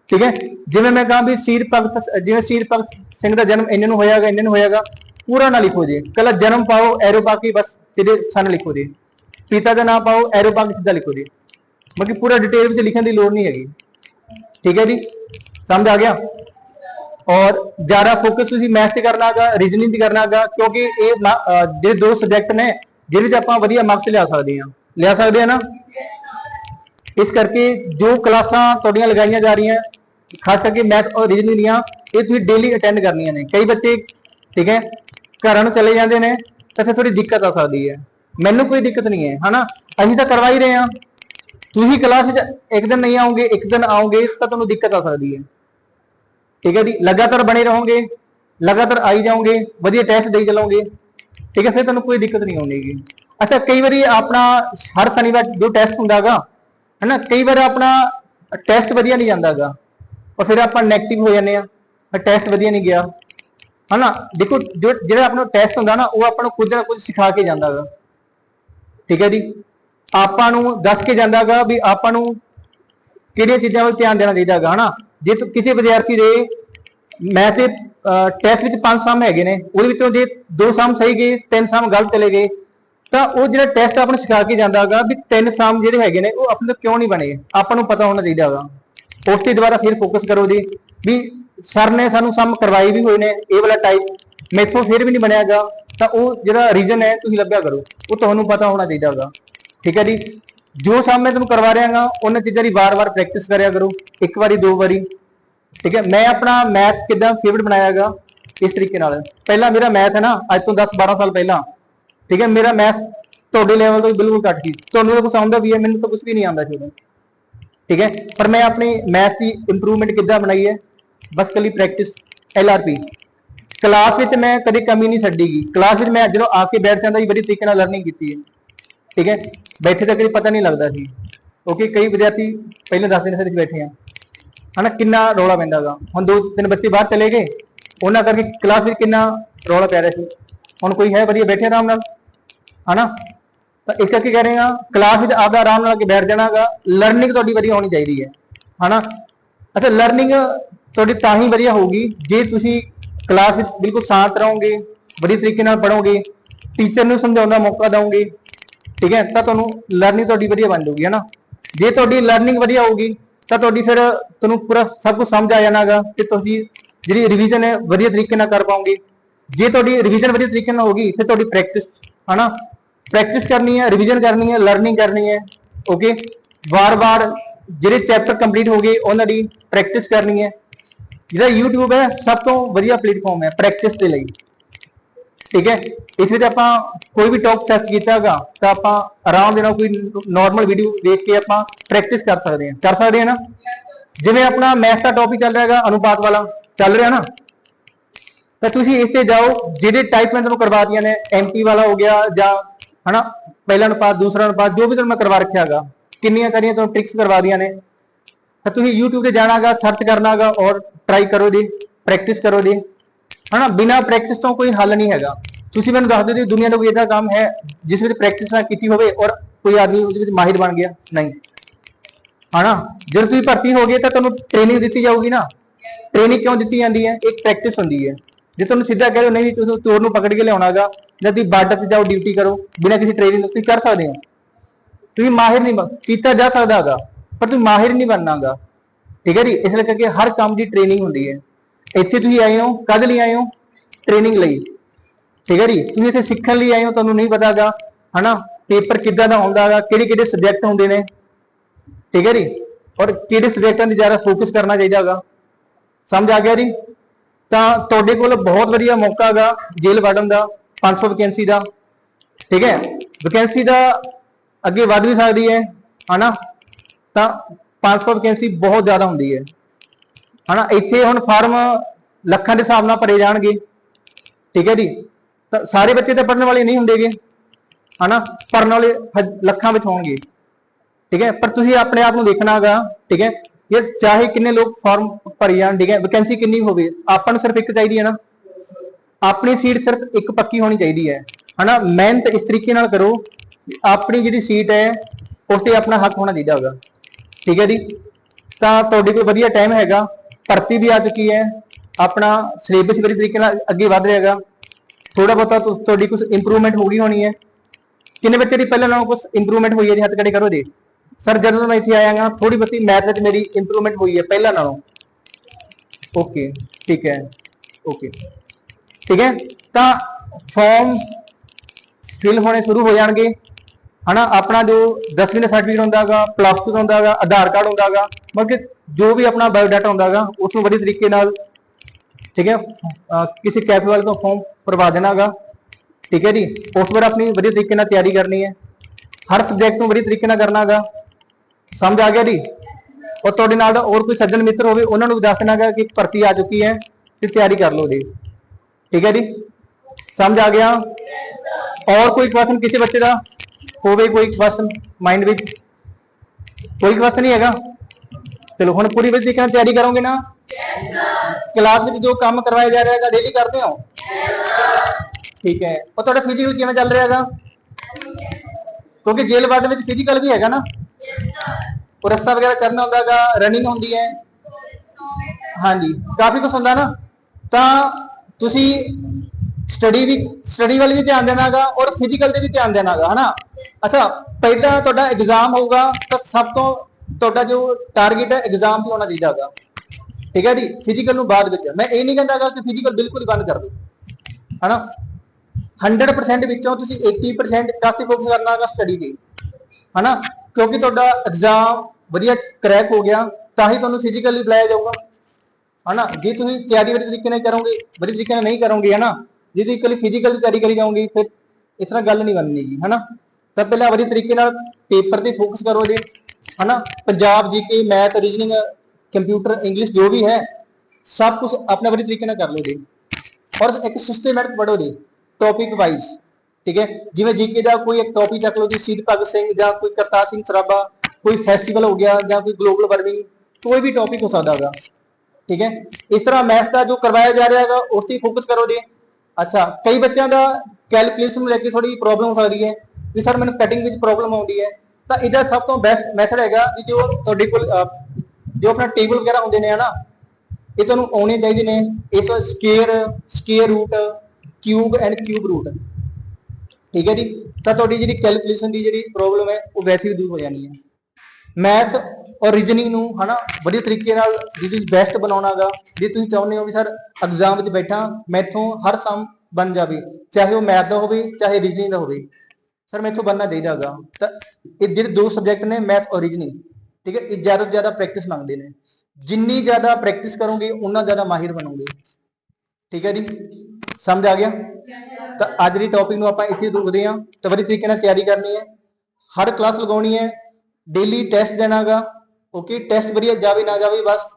ਠੀਕ ਹੈ? ਜਿਵੇਂ ਮੈਂ ਕਹਾਂ ਵੀ ਸ਼ਹੀਦ ਭਗਤ, ਜਿਵੇਂ ਸ਼ਹੀਦ ਭਗਤ ਸਿੰਘ ਦਾ ਜਨਮ ਇੰਨੇ ਨੂੰ ਹੋਇਆਗਾ, ਇੰਨੇ ਨੂੰ ਹੋਇਆਗਾ। ਪੂਰਾ ਨਾ ਲਿਖੋ ਜੀ ਕੱਲਾ ਜਨਮ ਪਾਓ ਐਰੋ ਪਾ ਕੇ ਬਸ ਸਿੱਧੇ ਸਨ ਲਿਖੋ ਜੀ ਪਿਤਾ ਦਾ ਨਾਮ ਪਾਓ ਐਰੋ ਪਾ ਕੇ ਸਿੱਧਾ ਲਿਖੋ ਜੀ ਮਗੇ ਪੂਰਾ ਡਿਟੇਲ ਵਿੱਚ ਲਿਖਣ ਦੀ ਲੋੜ ਨਹੀਂ ਹੈਗੀ ਠੀਕ ਹੈ ਜੀ ਸਮਝ ਆ ਗਿਆ ਔਰ ਜ਼ਿਆਦਾ ਫੋਕਸ ਤੁਸੀਂ ਮੈਥ ਤੇ ਕਰਨਾ ਹੈਗਾ ਰੀਜ਼ਨਿੰਗ ਤੇ ਕਰਨਾ ਹੈਗਾ ਕਿਉਂਕਿ ਇਹ ਮਾ- ਅਹ ਜਿਹੜੇ ਦੋ ਸਬਜੈਕਟ ਨੇ ਜਿਹਦੇ ਵਿੱਚ ਆਪਾਂ ਵਧੀਆ ਮਾਰਕਸ ਲਿਆ ਸਕਦੇ ਹਾਂ ਲਿਆ ਸਕਦੇ ਹਾਂ ਨਾ ਇਸ ਕਰਕੇ ਜੋ ਕਲਾਸਾਂ ਤੁਹਾਡੀਆਂ ਲਗਾਈਆਂ ਜਾ ਰਹੀਆਂ ਖਾਸ ਕਰਕੇ ਮੈਥ ਔਰ ਰੀਜ਼ਨਿੰਗ ਦੀਆਂ ਇਹ ਤੁਸੀਂ ਡੇਲੀ ਅਟੈਂਡ ਕਰਨੀਆਂ ਨੇ ਕਈ ਬੱਚੇ ਠੀਕ ਹੈ ਘਰਾਂ ਨੂੰ ਚਲੇ ਜਾਂਦੇ ਨੇ, ਤਾਂ ਫਿਰ ਥੋੜੀ ਦਿੱਕਤ ਆ ਸਕਦੀ ਹੈ। ਮੈਨੂੰ ਕੋਈ ਦਿੱਕਤ ਨਹੀਂ ਹੈ, ਹਨਾ? ਅਸੀਂ ਤਾਂ ਕਰਵਾ ਹੀ ਰਹੇ ਹਾਂ। ਤੁਸੀਂ ਕਲਾਸ ਵਿੱਚ ਇੱਕ ਦਿਨ ਨਹੀਂ ਆਓਗੇ ਇੱਕ ਦਿਨ ਆਓਗੇ ਤਾਂ ਤੁਹਾਨੂੰ ਦਿੱਕਤ ਆ ਸਕਦੀ ਹੈ। ਠੀਕ ਹੈ ਜੀ? ਲਗਾਤਾਰ ਬਣੇ ਰਹੋਗੇ, ਲਗਾਤਾਰ ਆਈ ਜਾਓਗੇ, ਵਧੀਆ ਟੈਸਟ ਦੇਈ ਚਲੋਗੇ, ਠੀਕ ਹੈ? ਫਿਰ ਤੁਹਾਨੂੰ ਕੋਈ ਦਿੱਕਤ ਨਹੀਂ ਆਉਣੀਗੀ ਅੱਛਾ, ਕਈ ਵਾਰੀ ਆਪਣਾ ਹਰ ਸ਼ਨੀਵਾਰ ਜੋ ਟੈਸਟ ਹੁੰਦਾਗਾ ਹੈਨਾ? ਕਈ ਵਾਰ ਆਪਣਾ ਟੈਸਟ ਵਧੀਆ ਨਹੀਂ ਜਾਂਦਾਗਾ ਔਰ ਫਿਰ ਆਪਾਂ 네ਗੇਟਿਵ ਹੋ ਜਾਂਦੇ ਆ ਟੈਸਟ ਵਧੀਆ ਨਹੀਂ ਗਿਆ। ਹਨਾ? ਦੇਖੋ, ਜੋ ਜਿਹੜਾ ਆਪਣਾ ਟੈਸਟ ਹੁੰਦਾ ਨਾ, ਉਹ ਆਪਾਂ ਨੂੰ ਕੁਝ ਨਾ ਕੁਝ ਸਿਖਾ ਕੇ ਜਾਂਦਾ ਜਾਂਦਾਗਾ ਠੀਕ ਹੈ ਜੀ? ਆਪਾਂ ਨੂੰ ਦੱਸ ਕੇ ਜਾਂਦਾ ਜਾਂਦਾਗਾ ਵੀ ਆਪਾਂ ਨੂੰ ਕਿਹੜੀਆਂ ਚੀਜ਼ਾਂ ਵੱਲ ਧਿਆਨ ਦੇਣਾ ਚਾਹੀਦਾ ਹੈਗਾ ਹਨਾ? ਜੇ ਤੁ- ਕਿਸੇ ਵਿਦਿਆਰਥੀ ਦੇ ਮੈਥ ਦੇ ਟੈਸਟ ਵਿੱਚ ਪੰਜ ਸਮ ਹੈਗੇ ਨੇ, ਉਹਦੇ ਵਿੱਚੋਂ ਜੇ ਦੋ ਸਮ ਸਹੀ ਗਏ, ਤਿੰਨ ਸਮ ਗਲਤ ਚਲੇ ਗਏ, ਤਾਂ ਉਹ ਜਿਹੜਾ ਟੈਸਟ ਆਪਾਂ ਨੂੰ ਸਿਖਾ ਕੇ ਜਾਂਦਾ ਹੈਗਾ ਵੀ ਤਿੰਨ ਸਮ ਜਿਹੜੇ ਹੈਗੇ ਨੇ, ਉਹ ਆਪਣੇ ਤੋਂ ਕਿਉਂ ਨਹੀਂ ਬਣੇ? ਆਪਾਂ ਨੂੰ ਪਤਾ ਹੋਣਾ ਚਾਹੀਦਾ ਹੈਗਾ ਉਸ ਤੇ ਦੁਬਾਰਾ ਫਿਰ ਫੋਕਸ ਕਰੋ ਜੀ, ਵੀ ਸਰ ਨੇ ਸਾਨੂੰ ਸਮ ਕਰਵਾਏ ਵੀ ਹੋਏ ਨੇ, ਇਹ ਵਾਲਾ ਟਾਈਪ ਮੈਥੋਂ ਫਿਰ ਵੀ ਨਹੀਂ ਬਣਿਆਗਾ ਤਾਂ ਉਹ ਜਿਹੜਾ ਰੀਜ਼ਨ ਹੈ ਤੁਸੀਂ ਲੱਭਿਆ ਕਰੋ, ਉਹ ਤੁਹਾਨੂੰ ਪਤਾ ਹੋਣਾ ਚਾਹੀਦਾ ਹੈਗਾ। ਠੀਕ ਹੈ ਜੀ? ਜੋ ਸਮ ਮੈਂ ਤੁਹਾਨੂੰ ਕਰਵਾ ਰਿਹਾਗਾ, ਉਹਨਾਂ ਚੀਜ਼ਾਂ ਦੀ ਵਾਰ-ਵਾਰ ਪ੍ਰੈਕਟਿਸ ਕਰਿਆ ਕਰੋ, ਇੱਕ ਵਾਰੀ, ਦੋ ਵਾਰੀ। ਠੀਕ ਹੈ? ਮੈਂ ਆਪਣਾ ਮੈਥ ਕਿਦਾਂ ਫੇਵਰਟ ਬਣਾਇਆਗਾ ਇਸ ਤਰੀਕੇ ਨਾਲ। ਪਹਿਲਾਂ ਮੇਰਾ ਮੈਥ ਹੈ ਨਾ, ਅੱਜ ਤੋਂ 10 12 ਸਾਲ ਪਹਿਲਾਂ। ਠੀਕ ਹੈ? ਮੇਰਾ ਮੈਥ ਤੁਹਾਡੇ ਲੈਵਲ ਤੋਂ ਵੀ ਬਿਲਕੁਲ ਘੱਟ ਸੀ। ਤੁਹਾਨੂੰ ਤਾਂ ਕੁਝ ਆਉਂਦਾ ਵੀ ਹੈ, ਮੈਨੂੰ ਤਾਂ ਕੁਝ ਵੀ ਨਹੀਂ ਆਉਂਦਾ ਸੀ ਠੀਕ ਹੈ? ਪਰ ਮੈਂ ਆਪਣੀ ਮੈਥ ਦੀ ਇੰਪਰੂਵਮੈਂਟ ਕਿੱਦਾਂ ਬਣਾਈ ਹੈ ਬਸ ਕੱਲੀ ਪ੍ਰੈਕਟਿਸ ਐਲਆਰਪੀ ਕਲਾਸ ਵਿੱਚ ਮੈਂ ਕਦੇ ਕਮੀ ਨਹੀਂ ਛੱਡੀਗੀ। ਕਲਾਸ ਵਿੱਚ ਮੈਂ ਜਦੋਂ ਆ ਕੇ ਬੈਠ ਜਾਂਦਾ ਸੀ ਬੜੀ ਤਰੀਕੇ ਨਾਲ ਲਰਨਿੰਗ ਕੀਤੀ ਹੈ। ਠੀਕ ਹੈ? ਬੈਠੇ ਤਾਂ ਕਦੇ ਪਤਾ ਨਹੀਂ ਲੱਗਦਾ ਸੀ। ਓਕੇ ਕਈ ਵਿਦਿਆਰਥੀ ਪਹਿਲੇ 10 ਦਿਨ ਸਾਡੇ ਵਿੱਚ ਬੈਠੇ ਆ। ਹਨਾ, ਕਿੰਨਾ ਰੌਲਾ ਪੈਂਦਾਗਾ ਹੁਣ ਦੋ ਤਿੰਨ ਬੱਚੇ ਬਾਹਰ ਚਲੇ ਗਏ, ਉਹਨਾਂ ਕਰਕੇ ਕਲਾਸ ਵਿੱਚ ਕਿੰਨਾ ਰੌਲਾ ਪੈ ਰਿਹਾ ਸੀ। ਹੁਣ ਕੋਈ ਹੈ ਵਧੀਆ, ਬੈਠੇ ਆਰਾਮ ਨਾਲ। ਹਨਾ? ਤਾਂ ਇਸ ਕਰਕੇ ਕਹਿ ਰਹੇ ਆ ਕਲਾਸ ਵਿੱਚ ਆਪਦਾ ਆਰਾਮ ਨਾਲ ਆ ਕੇ ਬੈਠ ਜਾਣਾਗਾ ਲਰਨਿੰਗ ਤੁਹਾਡੀ ਵਧੀਆ ਹੋਣੀ ਚਾਹੀਦੀ ਹੈ। ਹਨਾ? ਅੱਛਾ ਲਰਨਿੰਗ ਤੁਹਾਡੀ ਤਾਂ ਹੀ ਵਧੀਆ ਹੋਊਗੀ। ਜੇ ਤੁਸੀਂ ਕਲਾਸ ਵਿੱਚ ਬਿਲਕੁਲ ਸ਼ਾਂਤ ਰਹੋਗੇ, ਵਧੀਆ ਤਰੀਕੇ ਨਾਲ ਪੜੋਗੇ ਟੀਚਰ ਨੂੰ ਸਮਝਾਉਣ ਦਾ ਮੌਕਾ ਦਿਓਗੇ, ਠੀਕ ਹੈ, ਤਾਂ ਤੁਹਾਨੂੰ ਲਰਨਿੰਗ ਤੁਹਾਡੀ ਵਧੀਆ ਬਣ ਜਾਊਗੀ, ਹਨਾ? ਜੇ ਤੁਹਾਡੀ ਲਰਨਿੰਗ ਵਧੀਆ ਹੋਊਗੀ, ਤਾਂ ਤੁਹਾਡੀ ਫਿਰ ਤੁਹਾਨੂੰ ਪੂਰਾ ਸਭ ਕੁਝ ਸਮਝ ਆ ਜਾਣਾਗਾ ਕਿ ਤੁਸੀਂ ਜਿਹੜੀ ਰਿਵੀਜ਼ਨ ਹੈ ਵਧੀਆ ਤਰੀਕੇ ਨਾਲ ਕਰ ਪਾਓਗੇ। ਜੇ ਤੁਹਾਡੀ ਰਿਵੀਜ਼ਨ ਵਧੀਆ ਤਰੀਕੇ ਨਾਲ ਹੋਗੀ ਫਿਰ ਤੁਹਾਡੀ ਪ੍ਰੈਕਟਿਸ ਹਨਾ? ਪ੍ਰੈਕਟਿਸ ਕਰਨੀ ਹੈ ਰਿਵੀਜ਼ਨ ਕਰਨੀ ਹੈ ਲਰਨਿੰਗ ਕਰਨੀ ਹੈ ਓਕੇ ਵਾਰ-ਵਾਰ ਜਿਹੜੇ ਚੈਪਟਰ ਕੰਪਲੀਟ ਹੋ ਗਏ ਉਹਨਾਂ ਦੀ ਪ੍ਰੈਕਟਿਸ ਕਰਨੀ ਹੈ। ਜਿਹੜਾ YouTube ਹੈ ਸਭ ਤੋਂ ਵਧੀਆ ਪਲੇਟਫਾਰਮ ਹੈ ਪ੍ਰੈਕਟਿਸ ਦੇ ਲਈ ਠੀਕ ਹੈ ਇਸ ਵਿੱਚ ਆਪਾਂ ਕੋਈ ਵੀ ਟੌਪ ਸਰਚ ਕੀਤਾਗਾ ਤਾਂ ਆਪਾਂ ਆਰਾਮ ਦੇ ਨਾਲ ਕੋਈ ਨਾਰਮਲ ਵੀਡੀਓ ਦੇਖ ਕੇ ਆਪਾਂ ਪ੍ਰੈਕਟਿਸ ਕਰ ਸਕਦੇ ਹਾਂ ਕਰ ਸਕਦੇ ਹਾਂ ਨਾ ਜਿਵੇਂ ਆਪਣਾ ਮੈਥ ਦਾ ਟੌਪਿਕ ਚੱਲ ਰਿਹਾ ਹੈਗਾ ਅਨੁਪਾਤ ਵਾਲਾ ਚੱਲ ਰਿਹਾ ਨਾ ਤਾਂ ਤੁਸੀਂ ਇਸ ਤੇ ਜਾਓ ਜਿਹੜੇ ਟਾਈਪ ਮੈਂ ਤੁਹਾਨੂੰ ਕਰਵਾਤੀਆਂ ਨੇ ਐਮਪੀ ਵਾਲਾ ਹੋ ਗਿਆ ਜਾਂ ਹਨਾ ਪਹਿਲਾ ਅਨੁਪਾਤ ਦੂਸਰਾ ਅਨੁਪਾਤ ਜੋ ਵੀ ਤੁਹਾਨੂੰ ਮੈਂ ਕਰਵਾ ਰੱਖਿਆ ਹੈਗਾ ਕਿੰਨੀਆਂ ਸਾਰੀਆਂ ਤੁਹਾਨੂੰ ਟ੍ਰਿਕਸ ਕਰਵਾ ਦੀਆਂ ਨੇ ਤਾਂ ਤੁਸੀਂ YouTube ਤੇ ਜਾਣਾਗਾ ਸਰਚ ਕਰਨਾਗਾ ਔਰ ਟਰਾਈ ਕਰੋ ਜੀ ਪ੍ਰੈਕਟਿਸ ਕਰੋ ਜੀ। ਹਨਾ, ਬਿਨਾ ਪ੍ਰੈਕਟਿਸ ਤੋਂ ਕੋਈ ਹੱਲ ਨਹੀਂ ਹੈਗਾ। ਤੁਸੀਂ ਮੈਨੂੰ ਦੱਸ ਦਿਓ ਜੀ, ਦੁਨੀਆ ਦਾ ਕੋਈ ਇਹਦਾ ਕੰਮ ਹੈ ਜਿਸ ਵਿੱਚ ਪ੍ਰੈਕਟਿਸ ਨਾ ਕੀਤੀ ਹੋਵੇ ਔਰ ਕੋਈ ਆਦਮੀ ਉਹਦੇ ਵਿੱਚ ਮਾਹਿਰ ਬਣ ਗਿਆ? ਨਹੀਂ। ਹਨਾ, ਜਦੋਂ ਤੁਸੀਂ ਭਰਤੀ ਹੋ ਗਏ ਤਾਂ ਤੁਹਾਨੂੰ ਟ੍ਰੇਨਿੰਗ ਦਿੱਤੀ ਜਾਊਗੀ ਨਾ। ਟ੍ਰੇਨਿੰਗ ਕਿਉਂ ਦਿੱਤੀ ਜਾਂਦੀ ਹੈ? ਇੱਕ ਪ੍ਰੈਕਟਿਸ ਹੁੰਦੀ ਹੈ। ਜੇ ਤੁਹਾਨੂੰ ਸਿੱਧਾ ਕਹਿ ਦਿਓ, ਨਹੀਂ ਤੁਸੀਂ ਚੋਰ ਨੂੰ ਪਕੜ ਕੇ ਲਿਆਉਣਾਗਾ, ਜਾਂ ਤੁਸੀਂ ਬਾਰਡਰ ਤੇ ਜਾਓ ਡਿਊਟੀ ਕਰੋ, ਬਿਨਾਂ ਕਿਸੇ ਟ੍ਰੇਨਿੰਗ ਤੋਂ ਤੁਸੀਂ ਕਰ ਸਕਦੇ ਹੋ। ਤੁਸੀਂ ਮਾਹਿਰ ਨਹੀਂ ਬਣ, ਕੀਤਾ ਜਾ ਸਕਦਾ ਹੈਗਾ, ਪਰ ਤੁਸੀਂ ਮਾਹਿਰ ਨਹੀਂ ਬਣਨਾਗਾ। ਠੀਕ ਹੈ ਜੀ? ਇਸ ਲਈ ਕਰਕੇ ਹਰ ਕੰਮ ਦੀ ਟ੍ਰੇਨਿੰਗ ਹੁੰਦੀ ਹੈ। ਇੱਥੇ ਤੁਸੀਂ ਆਏ ਹੋ, ਕਦ ਲਈ ਆਏ ਹੋ? ਟ੍ਰੇਨਿੰਗ ਲਈ। ਠੀਕ ਹੈ ਜੀ? ਤੁਸੀਂ ਇੱਥੇ ਸਿੱਖਣ ਲਈ ਆਏ ਹੋ, ਤੁਹਾਨੂੰ ਨਹੀਂ ਪਤਾਗਾ ਹਨਾ? ਪੇਪਰ ਕਿੱਦਾਂ ਦਾ ਹੁੰਦਾ ਹੈਗਾ ਕਿਹੜੇ ਕਿਹੜੇ ਸਬਜੈਕਟ ਹੁੰਦੇ ਨੇ। ਠੀਕ ਹੈ ਜੀ? ਔਰ ਕਿਹੜੇ ਸਬਜੈਕਟਾਂ 'ਤੇ ਜ਼ਿਆਦਾ ਫੋਕਸ ਕਰਨਾ ਚਾਹੀਦਾ ਹੈਗਾ ਸਮਝ ਆ ਗਿਆ ਜੀ? ਤਾਂ ਤੁਹਾਡੇ ਕੋਲ ਬਹੁਤ ਵਧੀਆ ਮੌਕਾ ਹੈਗਾ ਜੇਲ੍ਹ ਵਾਰਡਨ ਦਾ 500 ਵੈਕੈਂਸੀ ਦਾ। ਠੀਕ ਹੈ? ਵੈਕੈਂਸੀ ਦਾ ਅੱਗੇ ਵੱਧ ਵੀ ਸਕਦੀ ਹੈ, ਹਨਾ? ਤਾਂ 500 ਵੈਕੈਂਸੀ ਬਹੁਤ ਜ਼ਿਆਦਾ ਹੁੰਦੀ ਹੈ। ਹਨਾ, ਇੱਥੇ ਹੁਣ ਫਾਰਮ ਲੱਖਾਂ ਦੇ ਹਿਸਾਬ ਨਾਲ ਭਰੇ ਜਾਣਗੇ। ਠੀਕ ਹੈ ਜੀ? ਤਾਂ ਸਾਰੇ ਬੱਚੇ ਤਾਂ ਪੜਨ ਵਾਲੇ ਨਹੀਂ ਹੁੰਦੇਗੇ। ਹਨਾ ਪੜਨ ਵਾਲੇ ਲੱਖਾਂ ਵਿੱਚ ਹੋਣਗੇ। ਠੀਕ ਹੈ? ਪਰ ਤੁਸੀਂ ਆਪਣੇ ਆਪ ਨੂੰ ਦੇਖਣਾਗਾ ਠੀਕ ਹੈ? ਇਹ ਚਾਹੇ ਕਿੰਨੇ ਲੋਕ ਫਾਰਮ ਭਰੀ ਜਾਣ, ਠੀਕ ਹੈ? ਵੈਕੈਂਸੀ ਕਿੰਨੀ ਹੋਵੇ, ਆਪਾਂ ਨੂੰ ਸਿਰਫ ਇੱਕ ਚਾਹੀਦੀ ਹੈ ਨਾ। ਆਪਣੀ ਸੀਟ ਸਿਰਫ ਇੱਕ ਪੱਕੀ ਹੋਣੀ ਚਾਹੀਦੀ ਹੈ। ਹਨਾ, ਮਿਹਨਤ ਇਸ ਤਰੀਕੇ ਨਾਲ ਕਰੋ ਆਪਣੀ ਜਿਹੜੀ ਸੀਟ ਹੈ, ਉਸ ਤੇ ਆਪਣਾ ਹੱਕ ਹੋਣਾ ਚਾਹੀਦਾ ਹੋਗਾ। ਠੀਕ ਹੈ ਜੀ? ਤਾਂ ਤੁਹਾਡੇ ਕੋਲ ਵਧੀਆ ਟਾਈਮ ਹੈਗਾ। ਭਰਤੀ ਵੀ ਆ ਚੁੱਕੀ ਹੈ। ਆਪਣਾ ਸਿਲੇਬਸ ਵਧੀਆ ਤਰੀਕੇ ਨਾਲ ਅੱਗੇ ਵਧ ਰਿਹਾ ਹੈਗਾ। ਥੋੜਾ ਬਹੁਤਾ ਤੁ- ਤੁਹਾਡੀ ਕੁਝ ਇੰਪਰੂਵਮੈਂਟ ਹੋ ਗਈ ਹੋਣੀ ਹੈ। ਕਿੰਨੇ ਬੱਚੇ ਦੀ ਪਹਿਲਾਂ ਨਾਲੋਂ ਕੁਝ ਇੰਪਰੂਵਮੈਂਟ ਹੋਈ ਹੈ ਜੀ? ਹੱਥ ਖੜੇ ਕਰੋ ਜੀ। ਸਰ ਜਦੋਂ ਮੈਂ ਇੱਥੇ ਆਇਆਗਾ ਥੋੜੀ ਬਹੁਤੀ ਮੈਥ ਵਿੱਚ ਮੇਰੀ ਇੰਪਰੂਵਮੈਂਟ ਹੋਈ ਹੈ ਪਹਿਲਾਂ ਨਾਲੋਂ। ਓਕੇ ਠੀਕ ਹੈ। ਓਕੇ ਠੀਕ ਹੈ? ਤਾਂ ਫਾਰਮ ਫਿਲ ਹੋਣੇ ਸ਼ੁਰੂ ਹੋ ਜਾਣਗੇ। ਹਨਾ, ਆਪਣਾ ਜੋ 10ਵੀਂ ਦਾ ਸਰਟੀਫਿਕੇਟ ਹੁੰਦਾਗਾ ਪਲੱਸ 2 ਦਾ ਹੁੰਦਾਗਾ, ਆਧਾਰ ਕਾਰਡ ਹੁੰਦਾਗਾ, ਮਤਲਬ ਕਿ ਜੋ ਵੀ ਆਪਣਾ ਬਾਇਓਡਾਟਾ ਹੁੰਦਾਗਾ ਉਸ ਨੂੰ ਵਧੀਆ ਤਰੀਕੇ ਨਾਲ, ਠੀਕ ਹੈ ਕਿਸੇ ਕੈਫੇ ਵਾਲੇ ਤੋਂ ਫਾਰਮ ਭਰਵਾ ਦੇਣਾਗਾ, ਠੀਕ ਹੈ ਜੀ। ਉਸ ਵਾਰ ਆਪਣੀ ਵਧੀਆ ਤਰੀਕੇ ਨਾਲ ਤਿਆਰੀ ਕਰਨੀ ਹੈ। ਹਰ ਸਬਜੈਕਟ ਨੂੰ ਵਧੀਆ ਤਰੀਕੇ ਨਾਲ ਕਰਨਾਗਾ। ਸਮਝ ਆ ਗਿਆ ਜੀ? ਔਰ ਤੁਹਾਡੇ ਨਾਲ ਦਾ ਹੋਰ ਕੋਈ ਸੱਜਣ ਮਿੱਤਰ ਹੋਵੇ, ਉਹਨਾਂ ਨੂੰ ਵੀ ਦੱਸ ਦੇਣਾਗਾ ਕਿ ਭਰਤੀ ਆ ਚੁੱਕੀ ਹੈ ਤੇ ਤਿਆਰੀ ਕਰ ਲਓ ਜੀ। ਠੀਕ ਹੈ ਜੀ? ਸਮਝ ਆ ਗਿਆ? ਔਰ ਕੋਈ ਕੁਐਸਚਨ ਕਿਸੇ ਬੱਚੇ ਦਾ? ਹੋਵੇ ਕੋਈ ਕੁਐਸਚਨ ਮਾਈਂਡ ਵਿੱਚ। ਕੋਈ ਕੁਐਸਚਨ ਨਹੀਂ ਹੈਗਾ। ਚਲੋ ਹੁਣ ਪੂਰੀ ਵਧੀਆ ਤਰੀਕੇ ਤਿਆਰੀ ਕਰੋਗੇ ਨਾ? ਕਲਾਸ ਵਿੱਚ ਜੋ ਕੰਮ ਕਰਵਾਇਆ ਜਾ ਰਿਹਾ ਹੈਗਾ ਡੇਲੀ ਕਰਦੇ ਹੋ? ਠੀਕ ਹੈ। ਉਹ ਤੁਹਾਡਾ ਫਿਜ਼ੀਕਲ ਕਿਵੇਂ ਚੱਲ ਰਿਹਾ ਹੈਗਾ? ਕਿਉਂਕਿ ਜੇਲ ਵਾਰਡ ਵਿੱਚ ਫਿਜ਼ੀਕਲ ਵੀ ਹੈਗਾ ਨਾ। ਉਹ ਰਸਤਾ ਵਗੈਰਾ ਚੜਨਾ ਹੈਗਾ ਰਨਿੰਗ ਹੁੰਦੀ ਹੈ। ਹਾਂਜੀ। ਕਾਫੀ ਕੁਝ ਹੁੰਦਾ ਨਾ। ਤਾਂ ਤੁਸੀਂ ਸਟੱਡੀ ਵੀ ਸਟੱਡੀ ਵੱਲ ਵੀ ਧਿਆਨ ਦੇਣਾਗਾ ਔਰ ਫਿਜ਼ੀਕਲ ਤੇ ਵੀ ਧਿਆਨ ਦੇਣਾਗਾ ਹਨਾ? ਅੱਛਾ, ਪਹਿਲਾਂ ਤੁਹਾਡਾ ਐਗਜ਼ਾਮ ਹੋਊਗਾ ਤਾਂ ਸਭ ਤੋਂ ਤੁਹਾਡਾ ਜੋ ਟਾਰਗੇਟ ਹੈ ਐਗਜ਼ਾਮ ਵੀ ਹੋਣਾ ਚਾਹੀਦਾ ਹੈਗਾ। ਠੀਕ ਹੈ ਜੀ? ਫਿਜ਼ੀਕਲ ਨੂੰ ਬਾਅਦ ਵਿੱਚ। ਮੈਂ ਇਹ ਨਹੀਂ ਕਹਿੰਦਾਗਾ ਕਿ ਫਿਜ਼ੀਕਲ ਬਿਲਕੁਲ ਬੰਦ ਕਰ ਦਿਓ, ਹਨਾ? 100% ਵਿੱਚੋਂ ਤੁਸੀਂ 80% ਕਾਸੀ ਫੋਕਸ ਕਰਨਾ ਹੈਗਾ ਸਟੱਡੀ ਤੇ, ਹਨਾ? ਕਿਉਂਕਿ ਤੁਹਾਡਾ ਐਗਜ਼ਾਮ ਵਧੀਆ ਕਰੈਕ ਹੋ ਗਿਆ, ਤਾਂ ਹੀ ਤੁਹਾਨੂੰ ਫਿਜ਼ੀਕਲੀ ਬੁਲਾਇਆ ਜਾਊਗਾ, ਹਨਾ? ਜੇ ਤੁਸੀਂ ਤਿਆਰੀ ਵਧੀਆ ਤਰੀਕੇ ਨਾਲ ਕਰੋਗੇ, ਵਧੀਆ ਤਰੀਕੇ ਨਾਲ ਨਹੀਂ ਕਰੋਗੇ, ਹਨਾ? ਜੇ ਤੁਸੀਂ ਇਕੱਲੀ ਫਿਜ਼ੀਕਲ ਦੀ ਤਿਆਰੀ ਕਰੀ ਜਾਓਗੇ ਫਿਰ ਇਸ ਤਰ੍ਹਾਂ ਗੱਲ ਨਹੀਂ ਬਣਨੀ ਜੀ, ਹਨਾ? ਤਾਂ ਪਹਿਲਾਂ ਵਧੀਆ ਤਰੀਕੇ ਨਾਲ ਪੇਪਰ ਤੇ ਫੋਕਸ ਕਰੋ ਜੀ, ਹਨਾ? Punjab GK math reasoning computer English ਜੋ ਵੀ ਹੈ, ਸਭ ਕੁਝ ਆਪਣਾ ਵਧੀਆ ਤਰੀਕੇ ਨਾਲ ਕਰ ਲਓ ਜੀ। ਔਰ ਇੱਕ ਸਿਸਟਮੈਟਿਕ ਪੜ੍ਹੋ ਜੀ ਟੌਪਿਕ ਵਾਈਜ਼ ਠੀਕ ਹੈ? ਜਿਵੇਂ ਜੀਕੇ ਦਾ ਕੋਈ ਇੱਕ ਟੌਪਿਕ ਚੱਕ ਲਓ ਜੀ ਸ਼ਹੀਦ ਭਗਤ ਸਿੰਘ ਜਾਂ ਕੋਈ ਕਰਤਾਰ ਸਿੰਘ ਸਰਾਭਾ, ਕੋਈ ਫੈਸਟੀਵਲ ਹੋ ਗਿਆ ਜਾਂ ਕੋਈ ਗਲੋਬਲ ਵਾਰਮਿੰਗ ਕੋਈ ਵੀ ਟੌਪਿਕ ਹੋ ਸਕਦਾ ਹੈਗਾ, ਠੀਕ ਹੈ? ਇਸ ਤਰ੍ਹਾਂ ਮੈਥ ਦਾ ਜੋ ਕਰਵਾਇਆ ਜਾ ਰਿਹਾ ਹੈਗਾ, ਉਸ ਤੇ ਫੋਕਸ ਕਰੋ ਜੀ। ਅੱਛਾ, ਕਈ ਬੱਚਿਆਂ ਦਾ ਕੈਲਕੂਲੇਸ਼ਨ ਨੂੰ ਲੈ ਕੇ ਥੋੜੀ ਪ੍ਰੋਬਲਮ ਹੋ ਸਕਦੀ ਹੈ ਵੀ ਸਰ ਮੈਨੂੰ ਕਟਿੰਗ ਵਿੱਚ ਪ੍ਰੋਬਲਮ ਆਉਂਦੀ ਹੈ। ਤਾਂ ਇਹਦਾ ਸਭ ਤੋਂ ਬੈਸਟ ਮੈਥਡ ਹੈਗਾ ਵੀ ਜੋ ਤੁਹਾਡੇ ਕੋਲ ਜੋ ਆਪਣਾ ਟੇਬਲ ਵਗੈਰਾ ਹੁੰਦੇ ਨੇ, ਹਨਾ, ਇਹ ਤੁਹਾਨੂੰ ਆਉਣੇ ਚਾਹੀਦੇ ਨੇ। ਇਸ square square root cube and cube root ਠੀਕ ਹੈ ਜੀ? ਤਾਂ ਤੁਹਾਡੀ ਜਿਹੜੀ ਕੈਲਕੂਲੇਸ਼ਨ ਦੀ ਜਿਹੜੀ ਪ੍ਰੋਬਲਮ ਹੈ, ਉਹ ਵੈਸੇ ਹੀ ਦੂਰ ਹੋ ਜਾਣੀ ਹੈ। ਮੈਥ ਔਰ ਰੀਜਨਿੰਗ ਨੂੰ ਹਨਾ ਵਧੀਆ ਤਰੀਕੇ ਨਾਲ ਜੇ ਤੁਸੀਂ ਬੈਸਟ ਬਣਾਉਣਾਗਾ। ਜੇ ਤੁਸੀਂ ਚਾਹੁੰਦੇ ਹੋ ਵੀ ਸਰ ਐਗਜ਼ਾਮ ਵਿੱਚ ਬੈਠਾ, ਮੈਥੋਂ ਹਰ ਸਮ ਬਣ ਜਾਵੇ, ਚਾਹੇ ਉਹ ਮੈਥ ਦਾ ਹੋਵੇ, ਚਾਹੇ ਰੀਜਨਿੰਗ ਦਾ ਹੋਵੇ। ਸਰ ਮੈਥੋਂ ਬਣਨਾ ਚਾਹੀਦਾਗਾ। ਤਾਂ ਇਹ ਜਿਹੜੇ ਦੋ ਸਬਜੈਕਟ ਨੇ ਮੈਥ ਔਰ ਰੀਜਨਿੰਗ ਠੀਕ ਹੈ, ਇਹ ਜ਼ਿਆਦਾ ਤੋਂ ਜ਼ਿਆਦਾ ਪ੍ਰੈਕਟਿਸ ਮੰਗਦੇ ਨੇ। ਜਿੰਨੀ ਜ਼ਿਆਦਾ ਪ੍ਰੈਕਟਿਸ ਕਰੋਗੇ ਉਨਾ ਜ਼ਿਆਦਾ ਮਾਹਿਰ ਬਣੋਗੇ। ਠੀਕ ਹੈ ਜੀ। ਸਮਝ ਆ ਗਿਆ? ਤਾਂ ਅੱਜ ਦੀ ਟੌਪਿਕ ਨੂੰ ਆਪਾਂ ਇੱਥੇ ਰੁਕਦੇ ਹਾਂ। ਤਾਂ ਵਧੀਆ ਤਰੀਕੇ ਨਾਲ ਤਿਆਰੀ ਕਰਨੀ ਹੈ। ਹਰ ਕਲਾਸ ਲਗਾਉਣੀ ਹੈ। ਡੇਲੀ ਟੈਸਟ ਦੇਣਾਗਾ। ਓਕੇ ਟੈਸਟ ਵਧੀਆ ਜਾਵੇ ਨਾ ਜਾਵੇ ਬਸ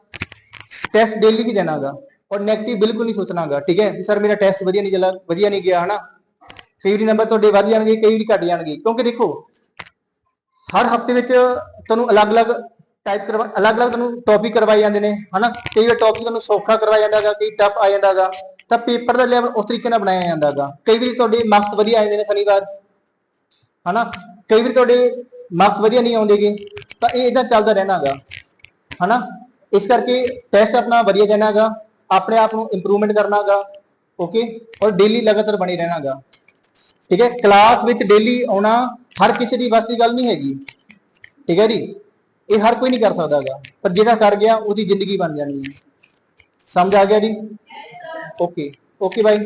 ਟੈਸਟ ਡੇਲੀ ਹੀ ਦੇਣਾਗਾ ਔਰ 네ਗੇਟਿਵ ਬਿਲਕੁਲ ਨਹੀਂ ਸੋਚਣਾਗਾ ਠੀਕ ਹੈ? ਸਰ ਮੇਰਾ ਟੈਸਟ ਵਧੀਆ ਨਹੀਂ ਚੱਲਾ, ਵਧੀਆ ਨਹੀਂ ਗਿਆ, ਹਨਾ? ਕਈ ਵਾਰੀ ਨੰਬਰ ਤੁਹਾਡੇ ਵੱਧ ਜਾਣਗੇ, ਕਈ ਵਾਰੀ ਘਟ ਜਾਣਗੇ, ਕਿਉਂਕਿ ਦੇਖੋ, ਹਰ ਹਫ਼ਤੇ ਵਿੱਚ ਤੁਹਾਨੂੰ ਅਲੱਗ-ਅਲੱਗ ਟਾਈਪ ਕਰਵਾ, ਅਲੱਗ-ਅਲੱਗ ਤੁਹਾਨੂੰ ਟੌਪਿਕ ਕਰਵਾਏ ਜਾਂਦੇ ਨੇ, ਹਨਾ? ਕਈ ਵਾਰ ਟੌਪਿਕ ਤੁਹਾਨੂੰ ਸੌਖਾ ਕਰਵਾਇਆ ਜਾਂਦਾਗਾ ਕਈ ਟਫ ਆ ਜਾਂਦਾਗਾ ਤਾਂ ਪੇਪਰ ਦਾ ਲੈਵਲ ਉਸ ਤਰੀਕੇ ਨਾਲ ਬਣਾਇਆ ਜਾਂਦਾਗਾ ਕਈ ਵਾਰੀ ਤੁਹਾਡੇ ਮਾਰਕਸ ਵਧੀਆ ਆ ਜਾਂਦੇ ਨੇ ਸ਼ਨੀਵਾਰ, ਹਨਾ? ਕਈ ਵਾਰੀ ਤੁਹਾਡੇ ਮਾਰਕਸ ਵਧੀਆ ਨਹੀਂ ਆਉਂਦੇਗੇ, ਤਾਂ ਇਹ ਇਦਾਂ ਚੱਲਦਾ ਰਹਿਣਾਗਾ, ਹਨਾ? ਇਸ ਕਰਕੇ ਟੈਸਟ ਆਪਣਾ ਵਧੀਆ ਦੇਣਾਗਾ, ਆਪਣੇ ਆਪ ਨੂੰ ਇੰਪਰੂਵਮੈਂਟ ਕਰਨਾਗਾ ਓਕੇ ਔਰ ਡੇਲੀ ਲਗਾਤਾਰ ਬਣੇ ਰਹਿਣਾਗਾ, ਠੀਕ ਹੈ? ਕਲਾਸ ਵਿੱਚ ਡੇਲੀ ਆਉਣਾ ਹਰ ਕਿਸੇ ਦੀ ਬਸ ਦੀ ਗੱਲ ਨਹੀਂ ਹੈਗੀ, ਠੀਕ ਹੈ ਜੀ? ਇਹ ਹਰ ਕੋਈ ਨਹੀਂ ਕਰ ਸਕਦਾਗਾ, ਪਰ ਜਿਹੜਾ ਕਰ ਗਿਆ, ਉਹਦੀ ਜ਼ਿੰਦਗੀ ਬਣ ਜਾਣੀ ਹੈ। ਸਮਝ ਆ ਗਿਆ ਜੀ? Okay okay bye.